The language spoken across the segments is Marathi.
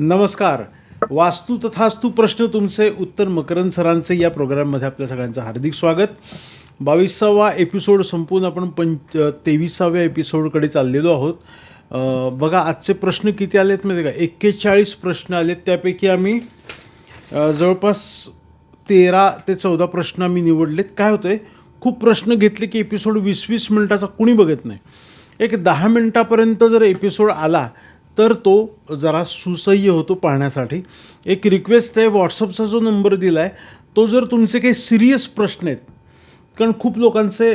नमस्कार. वास्तू तथास्तू प्रश्न तुमचे उत्तर मकरंद सरांचे या प्रोग्राममध्ये आपल्या सगळ्यांचं हार्दिक स्वागत. बावीसावा एपिसोड संपून आपण पंच तेविसाव्या एपिसोडकडे चाललेलो आहोत. बघा आजचे प्रश्न किती आलेत माहिती आहे का? एक्केचाळीस प्रश्न आलेत. त्यापैकी आम्ही जवळपास तेरा ते चौदा प्रश्न आम्ही निवडलेत. काय होतंय? खूप प्रश्न घेतले की एपिसोड वीस वीस मिनटाचा कुणी बघत नाही. एक दहा मिनटापर्यंत जर एपिसोड आला तर तो जरा सुसह्य होतो पाहण्यासाठी. एक रिक्वेस्ट आहे व्हॉट्सअपचा जो नंबर दिला आहे तो जर तुमचे काही सिरियस प्रश्न आहेत कारण खूप लोकांचे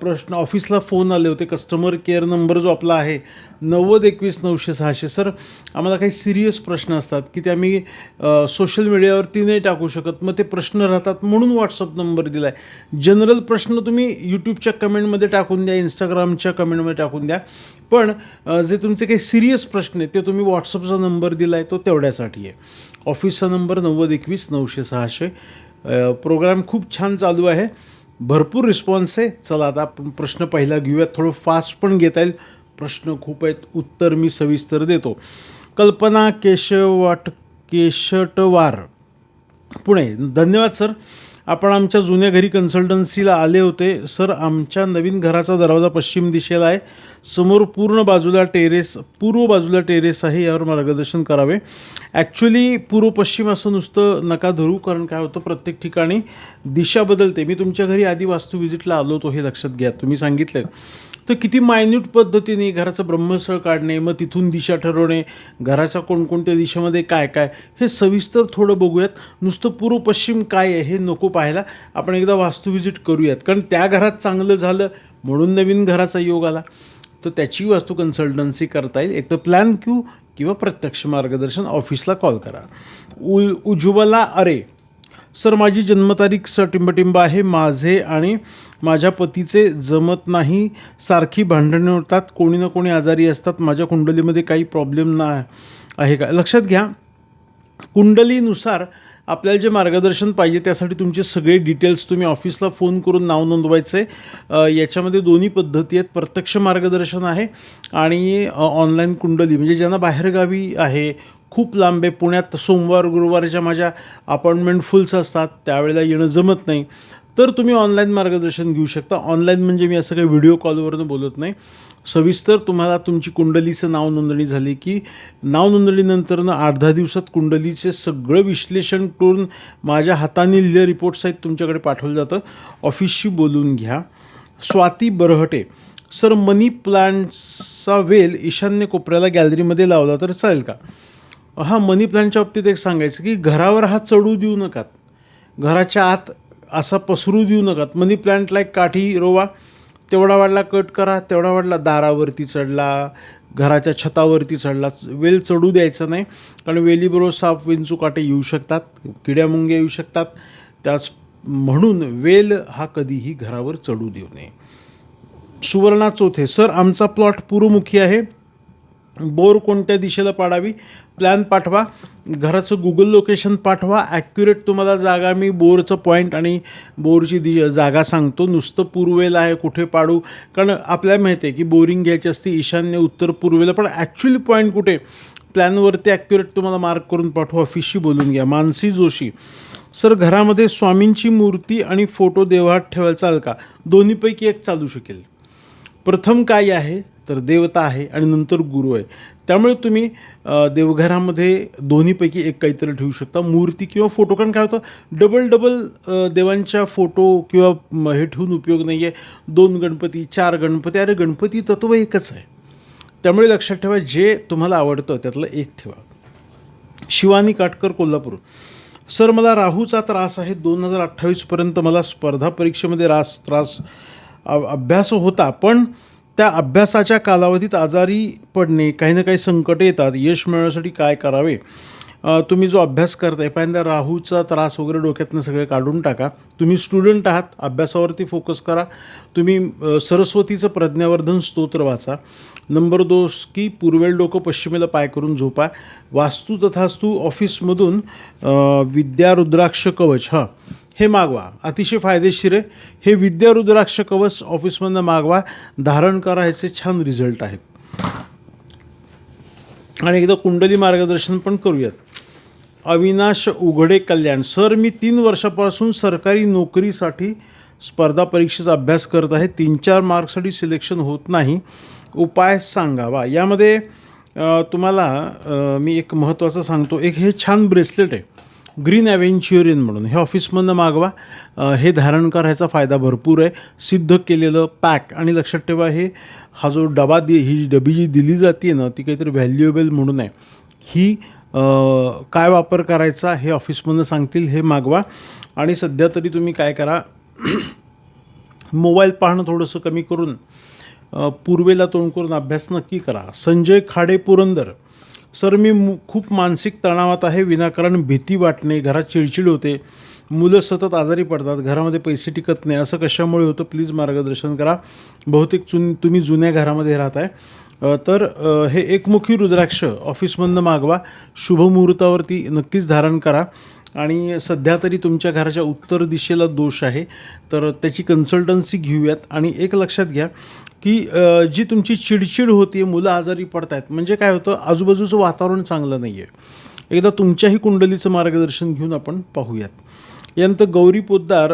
प्रश्न ऑफिसला फोन आले होते कस्टमर केअर नंबर जो आपला आहे नव्वद एकवीस नऊशे सहाशे. सर आम्हाला काही सिरियस प्रश्न असतात की ते आम्ही सोशल मीडियावरती नाही टाकू शकत. मग ते प्रश्न राहतात म्हणून व्हॉट्सअप नंबर दिला आहे जनरल प्रश्न तुम्ही यूट्यूबच्या कमेंटमध्ये टाकून द्या इंस्टाग्रामच्या कमेंटमध्ये टाकून द्या. पण जे तुमचे काही सिरियस प्रश्न आहेत ते तुम्ही व्हॉट्सअपचा नंबर दिला आहे तो तेवढ्यासाठी आहे. ऑफिसचा नंबर नव्वद एकवीस नऊशे सहाशे. प्रोग्राम खूप छान चालू आहे. भरपूर रिस्पॉन्स आहे. चला आता आपण प्रश्न पहिला घेऊयात. थोडं फास्ट पण घेता येईल. प्रश्न खूप आहेत. उत्तर मी सविस्तर देतो. कल्पना केशवाट केशटवार पुणे. धन्यवाद सर आपण आमच्या जुन्या घरी कन्सल्टन्सीला आले होते. सर आमच्या नवीन घराचा दरवाजा पश्चिम दिशेला आहे. समोर पूर्ण बाजूला टेरेस पूर्व बाजूला टेरेस आहे. यावर मार्गदर्शन करावे. ॲक्च्युली पूर्व पश्चिम असं नुसतं नका धरू कारण काय होतं प्रत्येक ठिकाणी दिशा बदलते. मी तुमच्या घरी आधी वास्तू व्हिजिटला आलो होतो हे लक्षात घ्या. तुम्ही सांगितलं तर किती मायन्यूट पद्धतीने घराचं ब्रह्मस्थळ काढणे मग तिथून दिशा ठरवणे घराच्या कोणकोणत्या दिशेमध्ये काय काय हे सविस्तर थोडं बघूयात. नुसतं पूर्व पश्चिम काय आहे हे नको पाहायला. आपण एकदा वास्तू व्हिजिट करूयात. कारण त्या घरात चांगलं झालं म्हणून नवीन घराचा योग आला. तर त्याची वास्तू कन्सल्टन्सी करता येईल. एक तर प्लॅन क्यू किंवा प्रत्यक्ष मार्गदर्शन ऑफिसला कॉल करा. उ उज्ज्वला अरे सर माझी जन्मतारीख सटिंबटिंब टिंबटिंब आहे. माझे आणि माझ्या पतीचे जमत नाही. सारखी भांडणे होतात. कोणी ना कोणी आजारी असतात. माझ्या कुंडलीमध्ये काही प्रॉब्लेम ना आहे का? लक्षात घ्या. कुंडलीनुसार आपल्याला जे मार्गदर्शन पाहिजे त्यासाठी तुमचे सगळे डिटेल्स तुम्ही ऑफिसला फोन करून नाव नोंदवायचे. याच्यामध्ये दोन्ही पद्धती आहेत. प्रत्यक्ष मार्गदर्शन आहे आणि ऑनलाईन कुंडली म्हणजे ज्यांना बाहेरगावी आहे खूप लांब आहे पुण्यात सोमवार गुरुवारच्या माझ्या अपॉइंटमेंट फुल्स असतात. त्यावेळेला येणं जमत नाही. तर तुम्ही ऑनलाईन मार्गदर्शन घेऊ शकता. ऑनलाईन म्हणजे मी असं काही व्हिडिओ कॉलवरनं बोलत नाही. सविस्तर तुम्हाला तुमची कुंडलीचं नाव नोंदणी झाली की नाव नोंदणीनंतरनं अर्धा दिवसात कुंडलीचे सगळं विश्लेषण करून माझ्या हाताने लिहिले रिपोर्ट्स आहेत तुमच्याकडे पाठवलं जातं. ऑफिसशी बोलून घ्या. स्वाती बरहटे. सर मनी प्लांटचा वेल ईशान्य कोपऱ्याला गॅलरीमध्ये लावला तर चालेल का? हा मनी प्लांटच्या बाबतीत एक सांगायचं की घरावर हा चढू देऊ नकात. घराच्या आत असा पसरू देऊ नकात. मनी प्लांटला एक काठी रोवा तेवढा वाढला कट करा तेवढा वाढला दारावरती चढला घराच्या छतावरती चढला. वेल चढू द्यायचा नाही. कारण वेलीबरोबर साप विंचू काटे येऊ शकतात किड्यामुंग्या येऊ शकतात. त्याच म्हणून वेल हा कधीही घरावर चढू देऊ नये. सुवर्णा चौथे सर आमचा प्लॉट पूर्वमुखी आहे. बोर कोणत्या दिशेला पाडावी? प्लॅन पाठवा. घराचं गुगल लोकेशन पाठवा. ॲक्युरेट तुम्हाला जागा मी बोरचं पॉईंट आणि बोरची दिश जागा सांगतो. नुसतं पूर्वेला आहे कुठे पाडू? कारण आपल्याला माहिती आहे की बोरिंग घ्यायची असते ईशान्य उत्तर पूर्वेला पण ॲक्च्युली पॉईंट कुठे? प्लॅनवरती ॲक्युरेट तुम्हाला मार्क करून पाठवा. ऑफिसशी बोलून घ्या. मानसी जोशी. सर घरामध्ये स्वामींची मूर्ती आणि फोटो देवहात ठेवायला चाल का दोन्हीपैकी एक चालू शकेल. प्रथम काय आहे? तर देवता आहे आणि नंतर गुरु आहे. त्यामुळे तुम्ही देवघरामध्ये दोन्हीपैकी एक काहीतरी ठेवू शकता. मूर्ती किंवा फोटो. कारण काय होतं डबल डबल देवांच्या फोटो किंवा हे ठेवून उपयोग नाही आहे दोन गणपती चार गणपती अरे गणपती तत्व एकच आहे. त्यामुळे लक्षात ठेवा जे तुम्हाला आवडतं त्यातलं एक ठेवा. शिवानी काटकर कोल्हापूर. सर मला राहूचा त्रास आहे. दोन हजार अठ्ठावीसपर्यंत मला स्पर्धा परीक्षेमध्ये रास त्रास अभ्यास होता. पण त्या अभ्यासाच्या कालावधीत आजारी पडणे काही ना काही संकट येतात. यश मिळवण्यासाठी काय करावे? तुम्ही जो अभ्यास करताय पहिल्यांदा राहूचा त्रास वगैरे डोक्यातनं सगळे काढून टाका. तुम्ही स्टुडंट आहात अभ्यासावरती फोकस करा. तुम्ही सरस्वतीचं प्रज्ञावर्धन स्तोत्र वाचा. नंबर दोस की पूर्वेल डोकं पश्चिमेला पाय करून झोपा. वास्तू तथास्तू ऑफिसमधून विद्यारुद्राक्ष विद्या रुद्राक्ष कवच हां. हे मागवा. अतिशय फायदेशीर आहे. हे विद्या रुद्राक्ष कवच ऑफिसमधनं मागवा. धारण करा ह्याचे छान रिझल्ट आहेत. आणि एकदा कुंडली मार्गदर्शन पण करूयात. अविनाश उघडे कल्याण. सर मी तीन वर्षापासून सरकारी नोकरीसाठी स्पर्धा परीक्षेचा अभ्यास करत आहे. तीन चार मार्क्ससाठी सिलेक्शन होत नाही. उपाय सांगावा. यामध्ये तुम्हाला मी एक महत्त्वाचं सांगतो. एक हे छान ब्रेसलेट आहे. ग्रीन ॲव्हेंच्युरियन म्हणून. हे ऑफिसमधनं मागवा. हे धारण करायचा फायदा भरपूर आहे. सिद्ध केलेलं पॅक. आणि लक्षात ठेवा हे हा जो डबा दि ही डबी जी दिली जाते ना ती काहीतरी व्हॅल्युएबल म्हणून आहे. ही काय वापर करायचा हे ऑफिसमधनं सांगतील हे मागवा. आणि सध्या तरी तुम्ही काय करा मोबाईल पाहणं थोडंसं कमी करून पूर्वेला तोंड करून अभ्यास नक्की करा. संजय खाडे पुरंदर. सर मी मु खूप मानसिक तणावात आहे विनाकारण भीती वाटणे घरात चिडचिड होते मुलं सतत आजारी पडतात घरामध्ये पैसे टिकत नाही असं कशामुळे होतं? प्लीज मार्गदर्शन करा. बहुतेक चुन तुम्ही जुन्या घरामध्ये राहत आहे तर हे एकमुखी रुद्राक्ष ऑफिसमधनं मागवा. शुभमुहूर्तावरती नक्कीच धारण करा. आणि सध्या तरी तुमच्या घराच्या उत्तर दिशेला दोष आहे. तर त्याची कन्सल्टन्सी घेऊयात. आणि एक लक्षात घ्या की जी तुमची चिडचिड होती मुलं आजारी पडत आहेत म्हणजे काय होतं आजूबाजूचं वातावरण चांगलं नाही आहे एकदा तुमच्याही कुंडलीचं मार्गदर्शन घेऊन आपण पाहूयात. यानंतर गौरी पोद्दार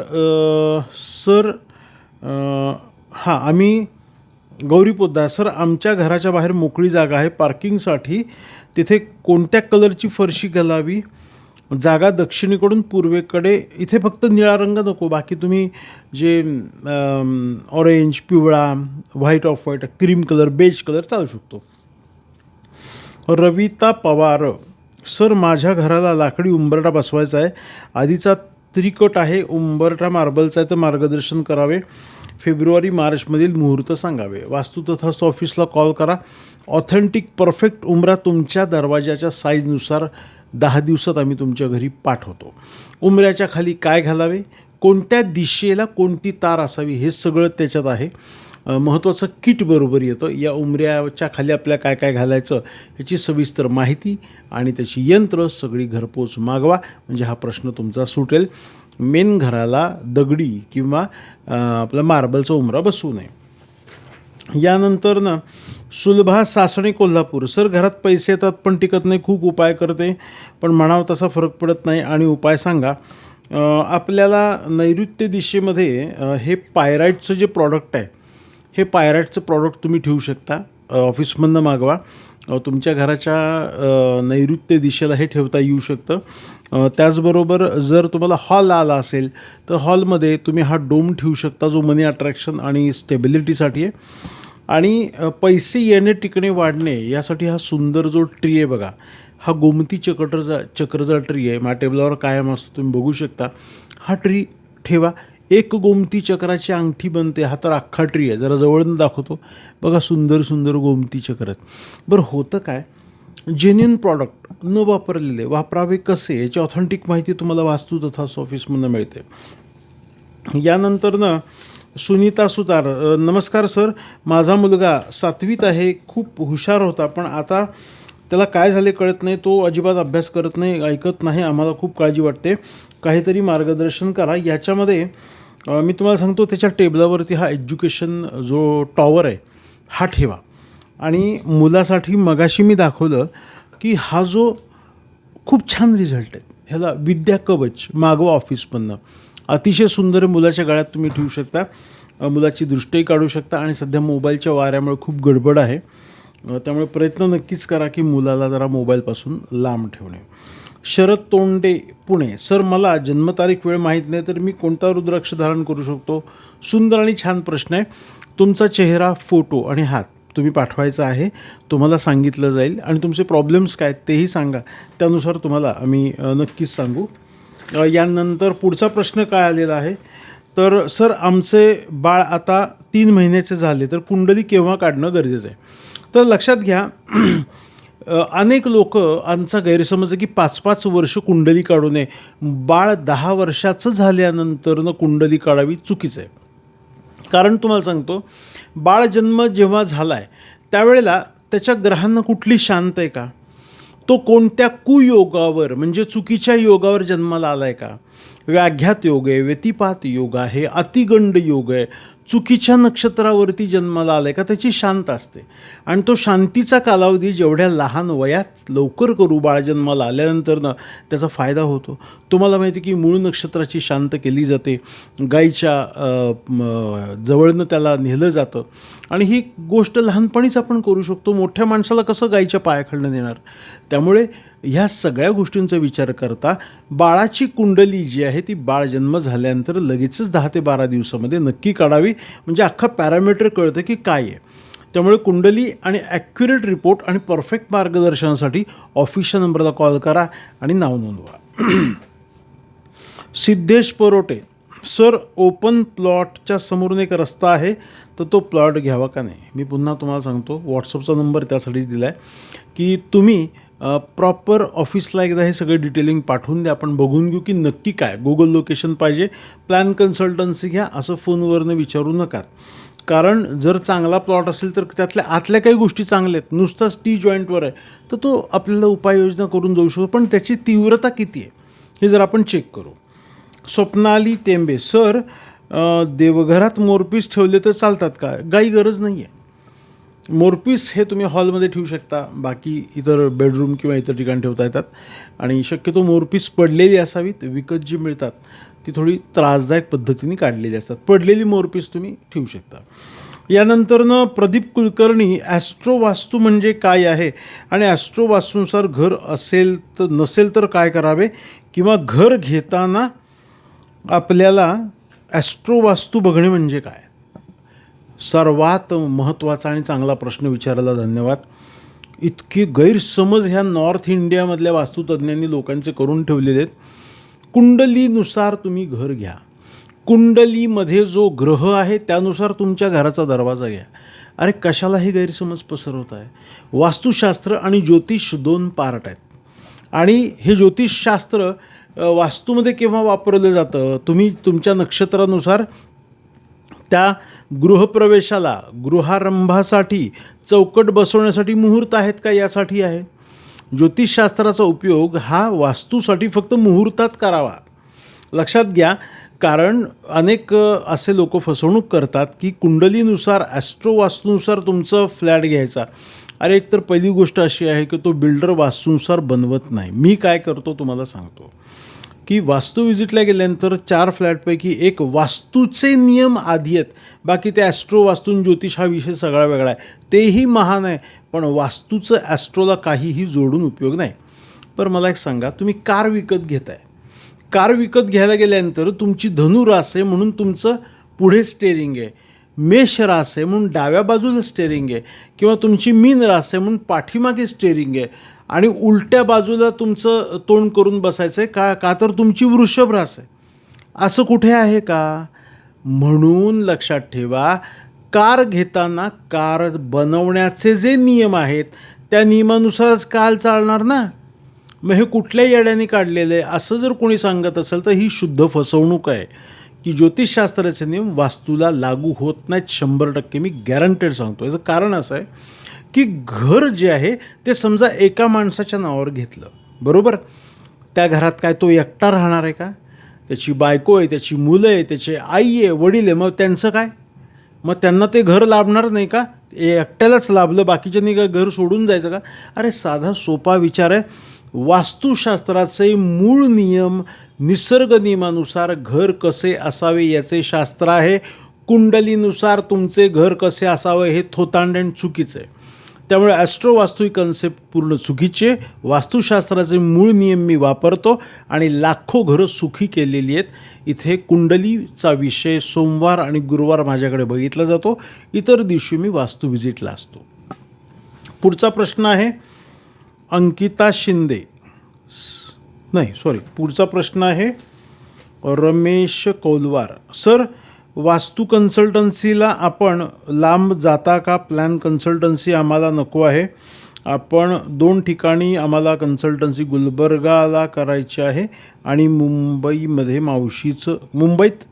सर हां आम्ही गौरी पोद्दार सर आमच्या घराच्या बाहेर मोकळी जागा आहे पार्किंगसाठी. तिथे कोणत्या कलरची फरशी घालावी? जागा दक्षिणेकडून पूर्वेकडे इथे फक्त निळा रंग नको बाकी तुम्ही जे ऑरेंज पिवळा white off white cream colour beige colour चालू शकतो. रविता पवार सर माझ्या घराला लाकडी उंबरटा बसवायचा आहे. आधीचा त्रिकट आहे उंबरटा मार्बलचा आहे तर मार्गदर्शन करावे. फेब्रुवारी मार्चमधील मुहूर्त सांगावे. वास्तू तथास्त ऑफिसला कॉल करा. ऑथेंटिक परफेक्ट उंबरा तुमच्या दरवाजाच्या साईजनुसार दहा दिवसात आम्ही तुमच्या घरी पाठवतो. उंबऱ्याच्या खाली काय घालावे? कोणत्या दिशेला कोणती तार असावी? हे सगळं त्याच्यात आहे. महत्त्वाचं किट बरोबर येतं. या उमऱ्याच्या खाली आपल्या काय काय घालायचं याची सविस्तर माहिती आणि त्याची यंत्र सगळी घरपोच मागवा. म्हणजे हा प्रश्न तुमचा सुटेल. मेन घराला दगडी किंवा आपला मार्बलचा उमरा बसू नये. यानंतर ना सुलभा सासणे कोल्हापूर. सर घरात पैसे येतात पण टिकत नाही खूप उपाय करते. पण म्हणावं तसा फरक पडत नाही. आणि उपाय सांगा आपल्याला नैऋत्य दिशेमध्ये हे पायराईटचं जे प्रॉडक्ट आहे हे पायराईटचं प्रॉडक्ट तुम्ही ठेवू शकता. ऑफिसमधनं मागवा. तुमच्या घराच्या नैऋत्य दिशेला हे ठेवता येऊ शकतं. त्याचबरोबर जर तुम्हाला हॉल आला असेल तर हॉलमध्ये तुम्ही हा डोम ठेवू शकता जो मनी अट्रॅक्शन आणि स्टेबिलिटीसाठी आहे. आणि पैसे येणे टिकणे वाढणे यासाठी हा सुंदर जो ट्री आहे बघा हा गोमती चक्रचा चक्रचा ट्री आहे. माझ्या टेबलावर कायम असतो तुम्ही बघू शकता. हा ट्री ठेवा. एक गोमती चक्राची अंगठी बनते. हा तर अख्खा ट्री आहे. जरा जवळून दाखवतो. बघा सुंदर सुंदर गोमती चक्र बरं होतं काय? जेन्युन प्रॉडक्ट न वापरलेले वापरावे कसे? याची ऑथेंटिक माहिती तुम्हाला वास्तू तथा ऑफिसमधनं मिळते. यानंतर ना सुनीता सुतार नमस्कार सर. माझा मुलगा सातवीत आहे खूप हुशार होता पण आता त्याला काय झाले कळत नाही तो अजिबात अभ्यास करत नाही ऐकत नाही आम्हाला खूप काळजी वाटते. काहीतरी मार्गदर्शन करा. याच्यामध्ये मी तुम्हाला सांगतो त्याच्या टेबलावरती हा एज्युकेशन जो टॉवर आहे हा ठेवा. आणि मुलासाठी मगाशी मी दाखवलं की हा जो खूप छान रिझल्ट आहे ह्याला विद्या कवच मागवा ऑफिसमधनं. अतिशय सुंदर मुलाच्या गळ्यात तुम्ही ठेवू शकता. मुलाची दृष्टीही काढू शकता आणि सध्या मोबाईलच्या वाऱ्यामुळे खूप गडबड आहे. त्यामुळे प्रयत्न नक्कीच करा की मुलाला जरा मोबाईलपासून लांब ठेवणे. शरद तोंडे पुणे. सर मला जन्मतारीख वेळ माहीत नाही तर मी कोणता रुद्राक्ष धारण करू शकतो? सुंदर आणि छान प्रश्न आहे. तुमचा चेहरा फोटो आणि हात तुम्ही पाठवायचा आहे तुम्हाला सांगितलं जाईल. आणि तुमचे प्रॉब्लेम्स काय आहेत तेही सांगा. त्यानुसार तुम्हाला आम्ही नक्कीच सांगू. यानंतर पुढचा प्रश्न काय आलेला आहे? तर सर आमचे बाळ आता तीन महिन्याचे झाले तर कुंडली केव्हा काढणं गरजेचं आहे? तर लक्षात घ्या अनेक लोक आमचा गैरसमज की पाच पाच वर्ष कुंडली काढू नये. बाळ दहा वर्षाचं झाल्यानंतरनं कुंडली काढावी चुकीचं आहे. कारण तुम्हाला सांगतो बाळ जन्म जेव्हा झाला आहे त्यावेळेला त्याच्या ग्रहांना कुठली शांत आहे का? तो कोणत्या कुयोगावर म्हणजे चुकीच्या योगावर जन्माला आला आहे का? व्याघ्यात योग आहे व्यतिपात योग आहे अतिगंड योग आहे. चुकीच्या नक्षत्रावरती जन्माला आलाय का? त्याची शांत असते. आणि तो शांतीचा कालावधी जेवढ्या लहान वयात लवकर करू बाळ जन्माला आल्यानंतर ना त्याचा फायदा होतो. तुम्हाला माहिती आहे की मूळ नक्षत्राची शांत केली जाते. गाईच्या जवळनं त्याला नेलं जातं. आणि ही गोष्ट लहानपणीच आपण करू शकतो. मोठ्या माणसाला कसं गाईच्या पायाखालनं नेणार? त्यामुळे ह्या सगळ्या गोष्टींचा विचार करता बाळाची कुंडली जी आहे ती बाळ जन्म झाल्यानंतर लगेचच दहा ते बारा दिवसामध्ये नक्की काढावी. म्हणजे अख्खा पॅरामीटर कळतं की काय आहे. त्यामुळे कुंडली आणि ॲक्युरेट रिपोर्ट आणि परफेक्ट मार्गदर्शनासाठी ऑफिसच्या नंबरला कॉल करा आणि नाव नोंदवा. सिद्धेश परोटे सर ओपन प्लॉटच्या समोरून एक रस्ता आहे. तर तो प्लॉट घ्यावा का नाही? मी पुन्हा तुम्हाला सांगतो व्हॉट्सअपचा नंबर त्यासाठीच दिला आहे की तुम्ही प्रॉपर ऑफिसला एकदा हे सगळे डिटेलिंग पाठवून द्या. आपण बघून घेऊ की नक्की काय. गुगल लोकेशन पाहिजे. प्लॅन कन्सल्टन्सी घ्या. असं फोनवरनं विचारू नका. कारण जर चांगला प्लॉट असेल तर त्यातल्या आतल्या काही गोष्टी चांगल्या आहेत. नुसताच टी जॉईंटवर आहे. तर तो आपल्याला उपाययोजना करून जाऊ शकतो. पण त्याची तीव्रता किती आहे? हे जर आपण चेक करू. स्वप्नाली टेंबे. सर देवघरात मोरपीस ठेवले तर चालतात का? काही गरज नाही आहे मोरपीस हे तुम्ही हॉलमध्ये ठेवू शकता. बाकी इतर बेडरूम किंवा इतर ठिकाणी ठेवता येतात. आणि शक्यतो मोरपीस पडलेली असावीत विकत जी मिळतात ती थोडी त्रासदायक पद्धतीने काढलेली असतात. पडलेली मोरपीस तुम्ही ठेवू शकता. यानंतरनं प्रदीप कुलकर्णी ॲस्ट्रो वास्तू म्हणजे काय आहे? आणि ॲस्ट्रो वास्तूनुसार घर असेल तर नसेल तर काय करावे? किंवा घर घेताना आपल्याला ॲस्ट्रो वास्तू बघणे म्हणजे काय? सर्वात महत्त्वाचा आणि चांगला प्रश्न विचारायला धन्यवाद. इतके गैरसमज ह्या नॉर्थ इंडियामधल्या वास्तुतज्ञांनी लोकांचे करून ठेवलेले आहेत. कुंडलीनुसार तुम्ही घर घ्या. कुंडलीमध्ये जो ग्रह आहे त्यानुसार तुमच्या घराचा दरवाजा घ्या. अरे कशाला हे गैरसमज पसरवत आहे? वास्तुशास्त्र आणि ज्योतिष दोन पार्ट आहेत. आणि हे ज्योतिषशास्त्र वास्तूमध्ये केव्हा वापरलं जातं? तुम्ही तुमच्या नक्षत्रानुसार त्या गृहप्रवेशाला गृहारंभासाठी चौकट बसवण्यासाठी मुहूर्त आहेत का? यासाठी आहे. ज्योतिषशास्त्राचा उपयोग हा वास्तूसाठी फक्त मुहूर्तात करावा. लक्षात घ्या कारण अनेक असे लोक फसवणूक करतात की कुंडलीनुसार ॲस्ट्रो वास्तूनुसार तुमचं फ्लॅट घ्यायचा. अरे एक तर पहिली गोष्ट अशी आहे की तो बिल्डर वास्तूनुसार बनवत नाही. मी काय करतो तुम्हाला सांगतो. की वास्तू विजिटला गेल्यानंतर चार फ्लॅटपैकी एक वास्तूचे नियम आधी आहेत. बाकी ते ॲस्ट्रो वास्तू आणि ज्योतिष हा विषय सगळा वेगळा आहे. तेही महान आहे पण वास्तूचं ॲस्ट्रोला काहीही जोडून उपयोग नाही. पर मला एक सांगा तुम्ही कार विकत घेताय. कार विकत घ्यायला गेल्यानंतर तुमची धनु रास आहे म्हणून तुमचं पुढे स्टेरिंग आहे. मेष रास आहे म्हणून डाव्या बाजूला स्टेरिंग आहे. किंवा तुमची मीन रास आहे म्हणून पाठीमागे स्टेरिंग आहे. आणि उलट्या बाजूला तुमचं तोंड करून बसायचं आहे का का तर तुमची वृषभ रास आहे. असं कुठे आहे का? म्हणून लक्षात ठेवा कार घेताना कार बनवण्याचे जे नियम आहेत त्या नियमानुसारच काल चालणार ना? मग हे कुठल्या येड्याने काढलेलं आहे? असं जर कोणी सांगत असेल तर ही शुद्ध फसवणूक आहे. की ज्योतिषशास्त्राचे नियम वास्तूला लागू होत नाहीत शंभर टक्के. मी गॅरंटेड सांगतो याचं कारण असं आहे की घर जे आहे ते समजा एका माणसाच्या नावावर घेतलं. बरोबर? त्या घरात काय तो एकटा राहणार आहे का? त्याची बायको आहे त्याची मुलं आहे त्याची आई आहे वडील आहे मग त्यांचं काय? मग त्यांना ते घर लाभणार नाही का? एकट्यालाच लाभलं बाकीच्यांनी काय घर सोडून जायचं का? अरे साधा सोपा विचार आहे. वास्तुशास्त्राचे मूळ नियम निसर्ग नियमानुसार घर कसे असावे याचे शास्त्र आहे. कुंडलीनुसार तुमचे घर कसे असावे हे थोतांडण चुकीचं आहे. त्यामुळे ॲस्ट्रो वास्तू ही कन्सेप्ट पूर्ण चुकीची आहे. वास्तुशास्त्राचे मूळ नियम मी वापरतो आणि लाखो घरं सुखी केलेली आहेत. इथे कुंडलीचा विषय सोमवार आणि गुरुवार माझ्याकडे बघितला जातो. इतर दिवशी मी वास्तू व्हिजिटला असतो. पुढचा प्रश्न आहे अंकिता शिंदे. स- नाही सॉरी पुढचा प्रश्न आहे रमेश कौलवार. सर वास्तू कन्सल्टन्सीला आपण लांब जाता का प्लॅन कन्सल्टन्सी आम्हाला नको आहे. आपण दोन ठिकाणी आम्हाला कन्सल्टन्सी गुलबर्गाला करायची आहे आणि मुंबईमध्ये मावशीचं मुंबईत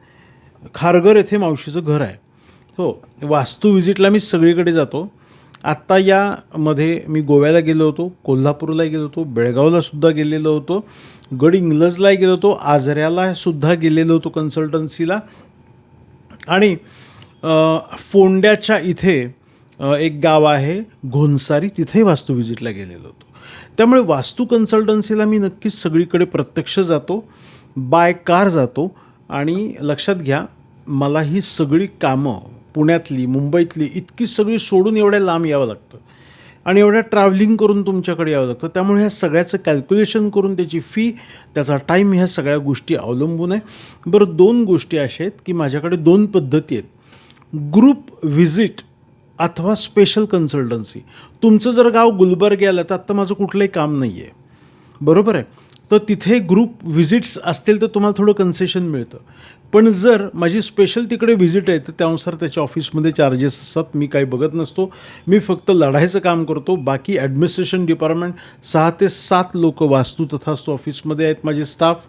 खारघर येथे मावशीचं घर आहे. हो वास्तू व्हिजिटला मी सगळीकडे जातो. आत्ता यामध्ये मी गोव्याला गेलो होतो कोल्हापूरला गेलो होतो बेळगावला सुद्धा गेलेलो होतो गड इंग्लजला गेलो होतो आजऱ्याला सुद्धा गेलेलो होतो कन्सल्टन्सीला. आणि फोंड्याच्या इथे एक गाव आहे घोनसारी तिथेही वास्तू व्हिजिटला गेलेलो होतो. त्यामुळे वास्तू कन्सल्टन्सीला मी नक्कीच सगळीकडे प्रत्यक्ष जातो बाय कार जातो आणि लक्षात घ्या मला ही सगळी कामं पुण्यातली मुंबईतली इतकी सगळी सोडून एवढ्या लांब यावं लागतं. आणि एवढ्या ट्रॅव्हलिंग करून तुमच्याकडे यावं लागतं. त्यामुळे ह्या सगळ्याचं कॅल्क्युलेशन करून त्याची फी त्याचा टाईम ह्या सगळ्या गोष्टी अवलंबून आहे. बरं दोन गोष्टी अशा आहेत की माझ्याकडे दोन पद्धती आहेत. ग्रुप व्हिजिट अथवा स्पेशल कन्सल्टन्सी तुमचं जर गाव गुलबर्ग्याला तर आत्ता माझं कुठलंही काम नाही आहे बरोबर आहे? तर तिथे ग्रुप व्हिजिट्स असतील तर तुम्हाला थोडं कन्सेशन मिळतं. पण जर माझी स्पेशल तिकडे व्हिजिट आहे तर त्यानुसार त्याच्या ऑफिसमध्ये चार्जेस असतात. मी काही बघत नसतो. मी फक्त लढायचं काम करतो. बाकी ॲडमिनिस्ट्रेशन डिपार्टमेंट सहा ते सात लोक वास्तू तथास्तू ऑफिसमध्ये आहेत माझे स्टाफ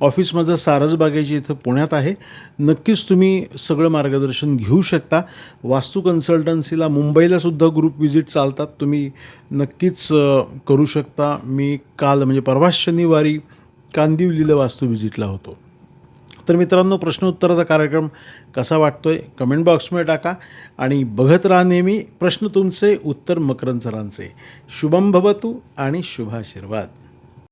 ऑफिस माझं सारसबागेची इथं पुण्यात आहे. नक्कीच तुम्ही सगळं मार्गदर्शन घेऊ शकता. वास्तू कन्सल्टन्सीला मुंबईलासुद्धा ग्रुप व्हिजिट चालतात. तुम्ही नक्कीच करू शकता. मी काल म्हणजे परवा शनिवारी कांदिवलीला वास्तू व्हिजिटला होतो. तर मित्रांनो प्रश्न उत्तराचा कार्यक्रम कसा वाटतो आहे कमेंट बॉक्समध्ये टाका. आणि बघत राहा नेहमी प्रश्न तुमचे उत्तर मकरंद सरांचे. शुभम भवतू आणि शुभाशीर्वाद.